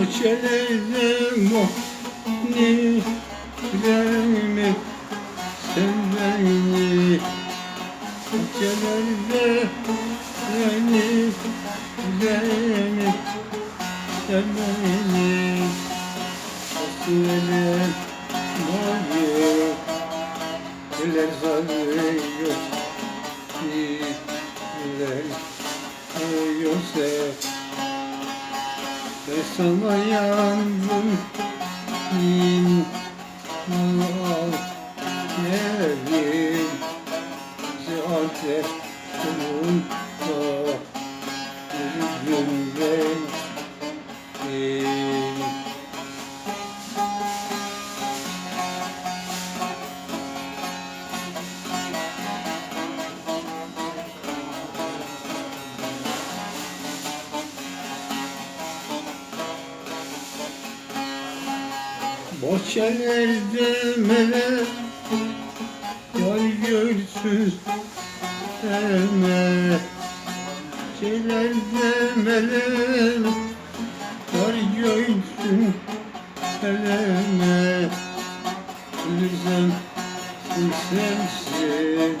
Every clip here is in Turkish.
Bahçelerde muhtiremi Sen beni Bahçelerde beni Beni Sen beni Hasretle sana yandım bin al yerim Ziyade umutla Bahçelerde melek Yar görsün eme Bahçelerde melek Yar görsün eleme Ölürsem sen sensin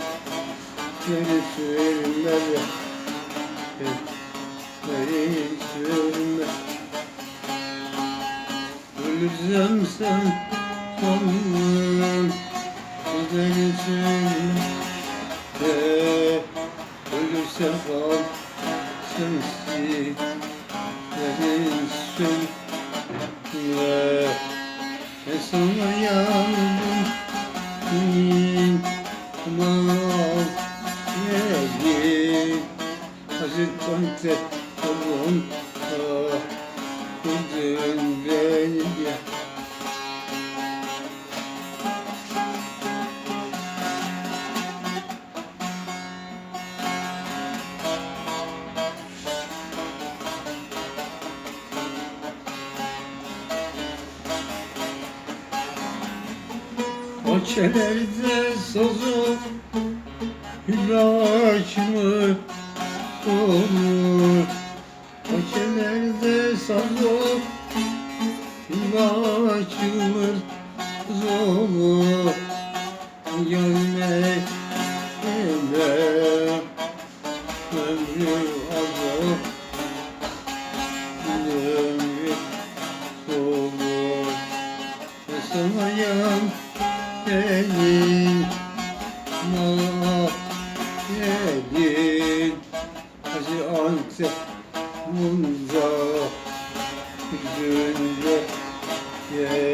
Beni sürme. Beni sürme Ölürsem sen sanırım Güzelsin de Ölürsem kal sensin Benim sönme Ve sana yandım. Bin mal Yedi Hazır kante Olun Kudün beni Bahçelerde sazım ilaç mı? İlaç mı olur? Gelme gelme ömrü azap ömrü olur ve sana yan gelin ma gelin Hacı Antep Yeah.